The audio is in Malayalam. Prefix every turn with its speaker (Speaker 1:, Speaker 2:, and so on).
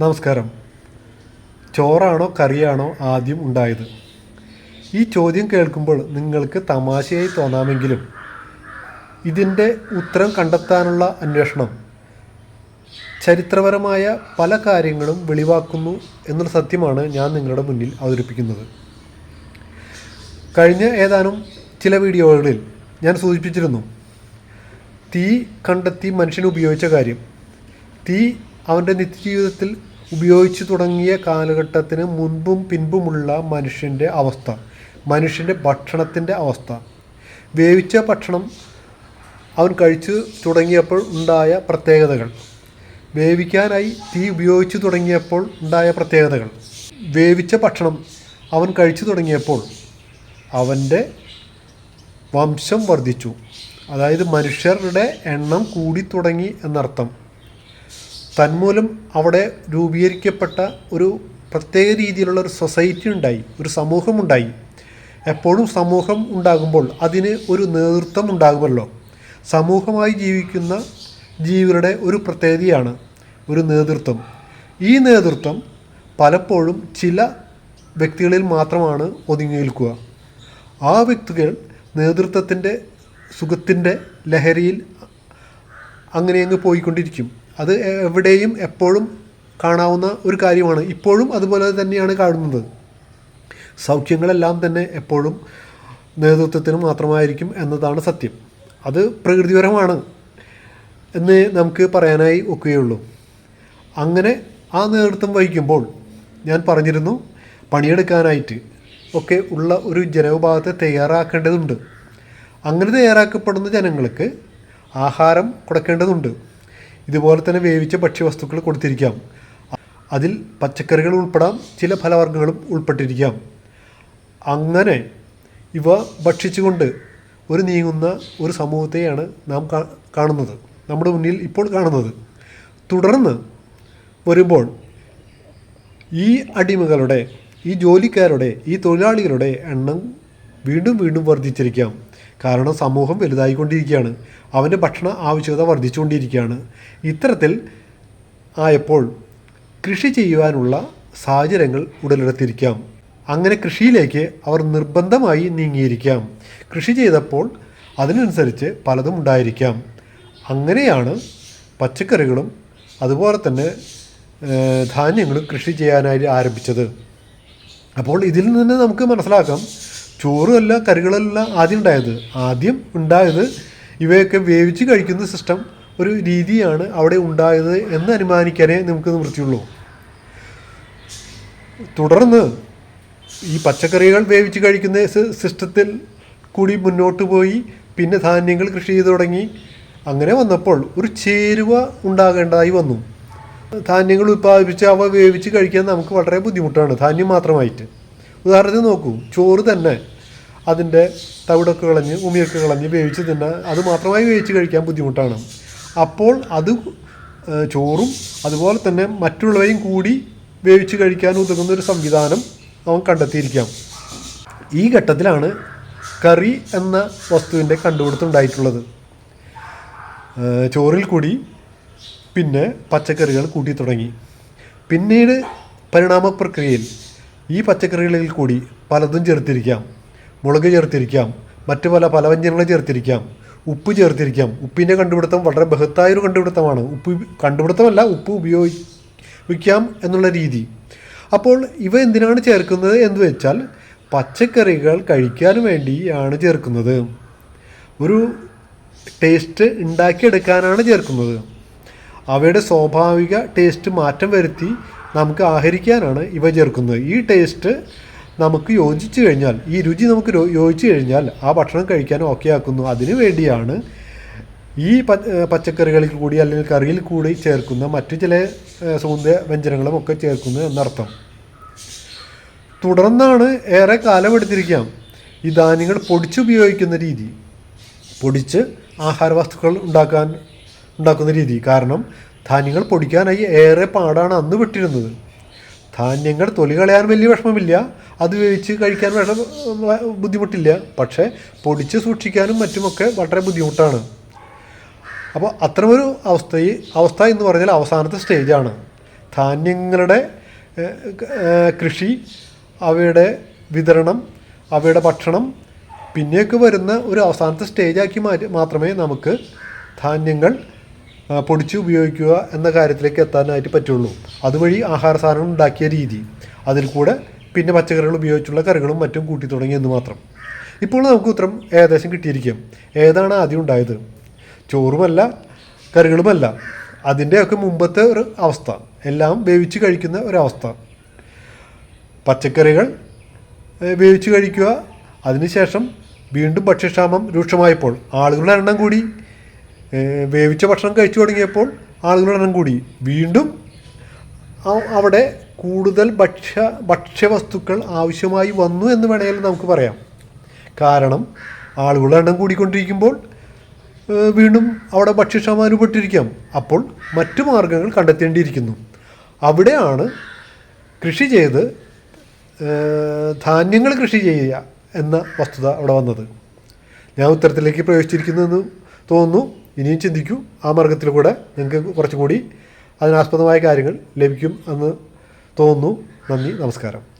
Speaker 1: നമസ്കാരം. ചോറാണോ കറിയാണോ ആദ്യം ഉണ്ടായത്? ഈ ചോദ്യം കേൾക്കുമ്പോൾ നിങ്ങൾക്ക് തമാശയായി തോന്നാമെങ്കിലും ഇതിന്റെ ഉത്തരം കണ്ടെത്താനുള്ള അന്വേഷണം ചരിത്രപരമായ പല കാര്യങ്ങളും വെളിവാക്കുന്നു എന്നുള്ള സത്യമാണ് ഞാൻ നിങ്ങളുടെ മുന്നിൽ അവതരിപ്പിക്കുന്നത്. കഴിഞ്ഞ ഏതാനും ചില വീഡിയോകളിൽ ഞാൻ സൂചിപ്പിച്ചിരുന്നു തീ കണ്ടെത്തി മനുഷ്യൻ ഉപയോഗിച്ച കാര്യം. തീ അവന്റെ നിത്യജീവിതത്തിൽ ഉപയോഗിച്ചു തുടങ്ങിയ കാലഘട്ടത്തിന് മുൻപും പിൻപുമുള്ള മനുഷ്യന്റെ അവസ്ഥ. മനുഷ്യന്റെ ഭക്ഷണത്തിന്റെ അവസ്ഥ. വേവിച്ച ഭക്ഷണം അവൻ കഴിച്ചു തുടങ്ങിയപ്പോൾ ഉണ്ടായ പ്രത്യേകതകൾ. വേവിക്കാനായി തീ ഉപയോഗിച്ചു തുടങ്ങിയപ്പോൾ ഉണ്ടായ പ്രത്യേകതകൾ. വേവിച്ച ഭക്ഷണം അവൻ കഴിച്ചു തുടങ്ങിയപ്പോൾ അവന്റെ വംശം വർദ്ധിച്ചു. അതായത് മനുഷ്യരുടെ എണ്ണം കൂടി തുടങ്ങി എന്നർത്ഥം. തന്മൂലം അവിടെ രൂപീകരിക്കപ്പെട്ട ഒരു പ്രത്യേക രീതിയിലുള്ള ഒരു സൊസൈറ്റി ഉണ്ടായി ഒരു സമൂഹമുണ്ടായി. എപ്പോഴും സമൂഹം ഉണ്ടാകുമ്പോൾ അതിന് ഒരു നേതൃത്വം ഉണ്ടാകുമല്ലോ. സമൂഹമായി ജീവിക്കുന്ന ജീവികളുടെ ഒരു പ്രത്യേകതയാണ് ഒരു നേതൃത്വം. ഈ നേതൃത്വം പലപ്പോഴും ചില വ്യക്തികളിൽ മാത്രമാണ് ഒതുങ്ങി നിൽക്കുക ആ വ്യക്തികൾ നേതൃത്വത്തിന്റെ സുഖത്തിന്റെ ലഹരിയിൽ അങ്ങനെ അങ്ങ് പോയിക്കൊണ്ടിരിക്കും. അത് എവിടെയും എപ്പോഴും കാണാവുന്ന ഒരു കാര്യമാണ്. ഇപ്പോഴും അതുപോലെ തന്നെയാണ് കാണുന്നത്. സൗഖ്യങ്ങളെല്ലാം തന്നെ എപ്പോഴും നേതൃത്വത്തിന് മാത്രമായിരിക്കും എന്നതാണ് സത്യം. അത് പ്രകൃതിപരമാണ് എന്ന് നമുക്ക് പറയാനായി ഒക്കുകയുള്ളൂ. അങ്ങനെ ആ നേതൃത്വം വഹിക്കുമ്പോൾ ഞാൻ പറഞ്ഞിരുന്നു പണിയെടുക്കാനായിട്ട് ഒക്കെ ഉള്ള ഒരു ജനവിഭാഗത്തെ തയ്യാറാക്കേണ്ടതുണ്ട്. അങ്ങനെ തയ്യാറാക്കപ്പെടുന്ന ജനങ്ങൾക്ക് ആഹാരം കൊടുക്കേണ്ടതുണ്ട്. ഇതുപോലെ തന്നെ വേവിച്ച ഭക്ഷ്യവസ്തുക്കൾ കൊടുത്തിരിക്കാം. അതിൽ പച്ചക്കറികൾ ഉൾപ്പെടാം ചില ഫലവർഗങ്ങളും ഉൾപ്പെട്ടിരിക്കാം. അങ്ങനെ ഇവ ഭക്ഷിച്ചുകൊണ്ട് ഒരു നീങ്ങുന്ന ഒരു സമൂഹത്തെയാണ് നാം കാണുന്നത് നമ്മുടെ മുന്നിൽ ഇപ്പോൾ കാണുന്നത്. തുടർന്ന് വരുമ്പോൾ ഈ അടിമകളുടെ ഈ ജോലിക്കാരുടെ ഈ തൊഴിലാളികളുടെ എണ്ണം വീണ്ടും വീണ്ടും വർദ്ധിച്ചിരിക്കാം. കാരണം സമൂഹം വലുതായിക്കൊണ്ടിരിക്കുകയാണ്. അവന്റെ ഭക്ഷണ ആവശ്യകത വർദ്ധിച്ചുകൊണ്ടിരിക്കുകയാണ്. ഇത്തരത്തിൽ ആയപ്പോൾ കൃഷി ചെയ്യുവാനുള്ള സാഹചര്യങ്ങൾ ഉടലെടുത്തിരിക്കാം. അങ്ങനെ കൃഷിയിലേക്ക് അവർ നിർബന്ധമായി നീങ്ങിയിരിക്കാം. കൃഷി ചെയ്തപ്പോൾ അതിനനുസരിച്ച് പലതും ഉണ്ടായിരിക്കാം. അങ്ങനെയാണ് പച്ചക്കറികളും അതുപോലെ തന്നെ ധാന്യങ്ങളും കൃഷി ചെയ്യാനായി ആരംഭിച്ചത്. അപ്പോൾ ഇതിൽ നിന്ന് നമുക്ക് മനസ്സിലാക്കാം ചോറുമല്ല കറികളല്ല ആദ്യം ഉണ്ടായത്. ആദ്യം ഉണ്ടായത് ഇവയൊക്കെ വേവിച്ച് കഴിക്കുന്ന സിസ്റ്റം ഒരു രീതിയാണ് അവിടെ ഉണ്ടായത് എന്ന് അനുമാനിക്കാനേ നമുക്ക് നിവൃത്തിയുള്ളൂ തുടർന്ന് ഈ പച്ചക്കറികൾ വേവിച്ച് കഴിക്കുന്ന സിസ്റ്റത്തിൽ കൂടി മുന്നോട്ട് പോയി പിന്നെ ധാന്യങ്ങൾ കൃഷി ചെയ്തു തുടങ്ങി. അങ്ങനെ വന്നപ്പോൾ ഒരു ചേരുവ ഉണ്ടാകേണ്ടതായി വന്നു. ധാന്യങ്ങൾ ഉത്പാദിപ്പിച്ച് അവ വേവിച്ച് കഴിക്കാൻ നമുക്ക് വളരെ ബുദ്ധിമുട്ടാണ് ധാന്യം മാത്രമായിട്ട്. ഉദാഹരണത്തിന് നോക്കൂ ചോറ് തന്നെ അതിന്റെ തവിടൊക്കെ കളഞ്ഞ് ഉമിയൊക്കെ കളഞ്ഞ് വേവിച്ച് തന്നെ അത് മാത്രമായി വേവിച്ച് കഴിക്കാൻ ബുദ്ധിമുട്ടാണ്. അപ്പോൾ അത് ചോറും അതുപോലെ തന്നെ മറ്റുള്ളവയും കൂടി വേവിച്ച് കഴിക്കാൻ ഉതകുന്ന ഒരു സംവിധാനം അവൻ കണ്ടെത്തിയിരിക്കാം. ഈ ഘട്ടത്തിലാണ് കറി എന്ന വസ്തുവിന്റെ കണ്ടുപിടുത്തം ഉണ്ടായിട്ടുള്ളത് ഏഹ് ചോറിൽ കൂടി പിന്നെ പച്ചക്കറികൾ കൂട്ടി തുടങ്ങി. പിന്നീട് പരിണാമ പ്രക്രിയയിൽ ഈ പച്ചക്കറികളിൽ കൂടി പലതും ചേർത്തിരിക്കാം. മുളക് ചേർത്തിരിക്കാം. മറ്റു പല പലവ്യഞ്ജനങ്ങൾ ചേർത്തിരിക്കാം. ഉപ്പ് ചേർത്തിരിക്കാം. ഉപ്പിന്റെ കണ്ടുപിടുത്തം വളരെ ബഹത്തായൊരു കണ്ടുപിടുത്തമാണ്. ഉപ്പ് കണ്ടുപിടുത്തമല്ല ഉപ്പ് ഉപയോഗിക്കാം എന്നുള്ള രീതി. അപ്പോൾ ഇവ എന്തിനാണ് ചേർക്കുന്നത് എന്ന് വെച്ചാൽ പച്ചക്കറികൾ കഴിക്കാൻ വേണ്ടിയാണ് ചേർക്കുന്നത്. ഒരു ടേസ്റ്റ് ഉണ്ടാക്കിയെടുക്കാനാണ് ചേർക്കുന്നത്. അവയുടെ സ്വാഭാവിക ടേസ്റ്റ് മാറ്റം വരുത്തി നമുക്ക് ആഹരിക്കാനാണ് ഇവ ചേർക്കുന്നത്. ഈ ടേസ്റ്റ് നമുക്ക് യോജിച്ചു കഴിഞ്ഞാൽ ഈ രുചി നമുക്ക് യോജിച്ചു കഴിഞ്ഞാൽ ആ ഭക്ഷണം കഴിക്കാൻ ഓക്കെ ആക്കുന്നു. അതിനു വേണ്ടിയാണ് ഈ പച്ചക്കറികളിൽ കൂടി അല്ലെങ്കിൽ കറിയിൽ കൂടി ചേർക്കുന്ന മറ്റു ചില സൗന്ദര്യ വ്യഞ്ജനങ്ങളും ഒക്കെ ചേർക്കുന്നു എന്നർത്ഥം. തുടർന്നാണ് ഏറെ കാലമെടുത്തിരിക്കാം ഈ ധാന്യങ്ങൾ പൊടിച്ചുപയോഗിക്കുന്ന രീതി. പൊടിച്ച് ആഹാര വസ്തുക്കൾ ഉണ്ടാക്കാൻ ഉണ്ടാക്കുന്ന രീതി. കാരണം ധാന്യങ്ങൾ പൊടിക്കാനായി ഏറെ പാടാണ് അന്ന് വിട്ടിരുന്നത്. ധാന്യങ്ങൾ തൊലി കളയാൻ വലിയ വിഷമമില്ല. അത് വേവിച്ച് കഴിക്കാൻ വിഷമ ബുദ്ധിമുട്ടില്ല. പക്ഷേ പൊടിച്ച് സൂക്ഷിക്കാനും മറ്റുമൊക്കെ വളരെ ബുദ്ധിമുട്ടാണ്. അപ്പോൾ അത്തരമൊരു അവസ്ഥയിൽ അവസ്ഥ എന്ന് പറഞ്ഞാൽ അവസാനത്തെ സ്റ്റേജാണ്. ധാന്യങ്ങളുടെ കൃഷി അവയുടെ വിതരണം അവയുടെ ഭക്ഷണം പിന്നെയൊക്കെ വരുന്ന ഒരു അവസാനത്തെ സ്റ്റേജാക്കി മാറ്റി മാത്രമേ നമുക്ക് ധാന്യങ്ങൾ പൊടിച്ച് ഉപയോഗിക്കുക എന്ന കാര്യത്തിലേക്ക് എത്താനായിട്ട് പറ്റുള്ളൂ. അതുവഴി ആഹാര സാധനങ്ങൾ ഉണ്ടാക്കിയ രീതി അതിൽ കൂടെ പിന്നെ പച്ചക്കറികൾ ഉപയോഗിച്ചുള്ള കറികളും മറ്റും കൂട്ടി തുടങ്ങി എന്ന് മാത്രം. ഇപ്പോൾ നമുക്ക് ഉത്തരം ഏകദേശം കിട്ടിയിരിക്കാം. ഏതാണ് ആദ്യം ഉണ്ടായത്? ചോറുമല്ല കറികളുമല്ല. അതിന്റെയൊക്കെ മുമ്പത്തെ ഒരു അവസ്ഥ. എല്ലാം വേവിച്ച് കഴിക്കുന്ന ഒരവസ്ഥ പച്ചക്കറികൾ വേവിച്ച് കഴിക്കുക. അതിനുശേഷം വീണ്ടും ഭക്ഷ്യക്ഷാമം രൂക്ഷമായപ്പോൾ ആളുകളുടെ എണ്ണം കൂടി. വേവിച്ച ഭക്ഷണം കഴിച്ചു തുടങ്ങിയപ്പോൾ ആളുകളുടെ എണ്ണം കൂടി വീണ്ടും അവിടെ കൂടുതൽ ഭക്ഷ്യ ഭക്ഷ്യവസ്തുക്കൾ ആവശ്യമായി വന്നു എന്ന് വേണമെങ്കിൽ നമുക്ക് പറയാം. കാരണം ആളുകളുടെ എണ്ണം കൂടിക്കൊണ്ടിരിക്കുമ്പോൾ വീണ്ടും അവിടെ ഭക്ഷ്യക്ഷാമം അനുഭവപ്പെട്ടിരിക്കാം അപ്പോൾ മറ്റു മാർഗങ്ങൾ കണ്ടെത്തേണ്ടിയിരിക്കുന്നു. അവിടെയാണ് കൃഷി ചെയ്ത് ധാന്യങ്ങൾ കൃഷി ചെയ്യുക എന്ന വസ്തുത അവിടെ വന്നത്. ഞാൻ ഉത്തരത്തിലേക്ക് പ്രവേശിച്ചിരിക്കുന്നതെന്ന് തോന്നുന്നു. ഇനിയും ചിന്തിക്കൂ. ആ മാർഗത്തിലൂടെ നിങ്ങൾക്ക് കുറച്ചുകൂടി അതിനാസ്പദമായ കാര്യങ്ങൾ ലഭിക്കും എന്ന് തോന്നുന്നു. നന്ദി നമസ്കാരം.